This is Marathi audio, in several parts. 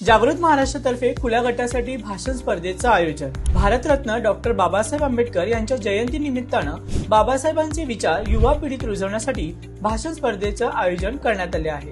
जागृत महाराष्ट्रातर्फे खुल्या गटासाठी भाषण स्पर्धेचं आयोजन. भारतरत्न डॉक्टर बाबासाहेब आंबेडकर यांच्या जयंती निमित्तानं बाबासाहेबांचे विचार युवा पिढीत रुजवण्यासाठी भाषण स्पर्धेचं आयोजन करण्यात आले आहे.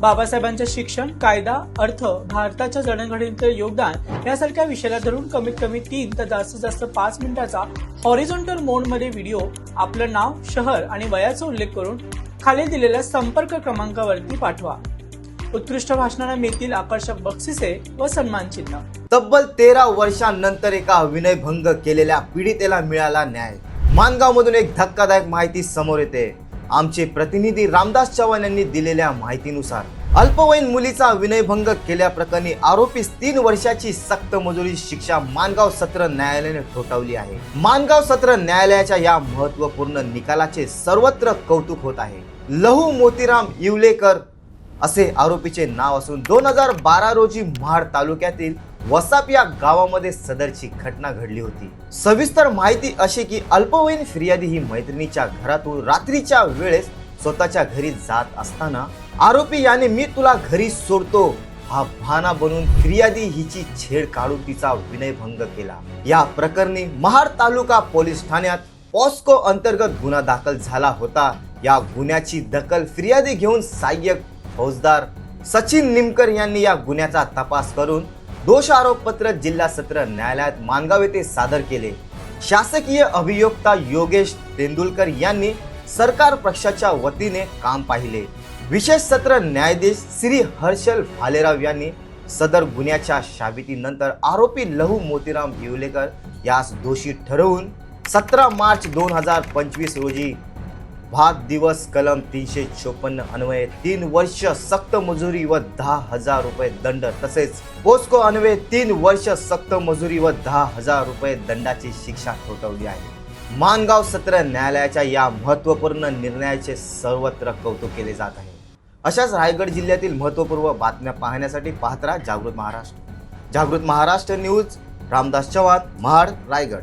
बाबासाहेबांचे शिक्षण कायदा अर्थ भारताच्या जडणघडणीतलं योगदान यासारख्या विषयाला धरून कमीत कमी तीन तर जास्तीत जास्त पाच मिनिटाचा हॉरिझॉन्टल मोडमध्ये व्हिडिओ आपलं नाव शहर आणि वयाचा उल्लेख करून खाली दिलेल्या संपर्क क्रमांकावरती पाठवा. उत्कृष्ट भाषणाला मिळतील आकर्षक बक्षिसे व सन्मान चिन्ह. तब्बल तेरा वर्षांनंतर एका विनयभंग केलेल्या पीडितेला मिळाला न्याय. मानगाव मधून एक धक्कादायक माहिती समोर येते. आमचे प्रतिनिधी रामदास चव्हाण यांनी दिलेल्या माहितीनुसार अल्पवयीन मुलीचा विनयभंग केल्याप्रकरणी आरोपीस तीन वर्षाची सक्त मजुरी शिक्षा मानगाव सत्र न्यायालयाने ठोठावली आहे. मानगाव सत्र न्यायालयाच्या या महत्त्वपूर्ण निकालाचे सर्वत्र कौतुक होत आहे. लहू मोतीराम इवलेकर असे आरोपीचे नाव असून दोन हजार बारा रोजी महाड तालुक्यातील वसाप या गावामध्ये सदरची घटना घडली होती. सविस्तर माहिती अशी की अल्पवयीन फिर्यादी ही मैत्रिणीच्या घरातून रात्रीच्या वेळेस स्वतःच्या घरी जात असताना आरोपी याने मी तुला घरी सोडतो. हा भाना बनून फिर्यादी हिची छेड काढून तिचा विनयभंग केला. या प्रकरणी महाड तालुका पोलीस ठाण्यात पॉस्को अंतर्गत गुन्हा दाखल झाला होता. या गुन्ह्याची दखल फिर्यादी घेऊन सहाय्यक फौजदार सचिन निमकर यांनी या गुन्ह्याचा तपास करून दोष आरोपपत्र जिल्हा सत्र न्यायालयात मानगाव येथे सादर केले. शासकीय अभियोक्ता योगेश तेंडुलकर यांनी सरकार पक्षाच्या वतीने काम पाहिले. विशेष सत्र न्यायाधीश श्री हर्षल भालेराव यांनी सदर गुन्ह्याच्या शाबितीनंतर आरोपी लहू मोतीराम येवलेकर यास दोषी ठरवून सतरा मार्च दोन हजार पंचवीस रोजी भाग दिवस कलम तीनशे चोपन्न अन्वये तीन वर्ष सक्त मजुरी व दहा हजार रुपये दंड. तसेच पोस्को अन्वये तीन वर्ष सक्त मजुरी व दहा हजार रुपये दंडाची शिक्षा ठोठवली आहे. मानगाव सत्र न्यायालयाच्या या महत्त्वपूर्ण निर्णयाचे सर्वत्र कौतुक केले जात आहे. अशाच रायगड जिल्ह्यातील महत्त्वपूर्ण बातम्या पाहण्यासाठी पाहत राहा जागृत महाराष्ट्र. जागृत महाराष्ट्र न्यूज रामदास चव्हाण महाड रायगड.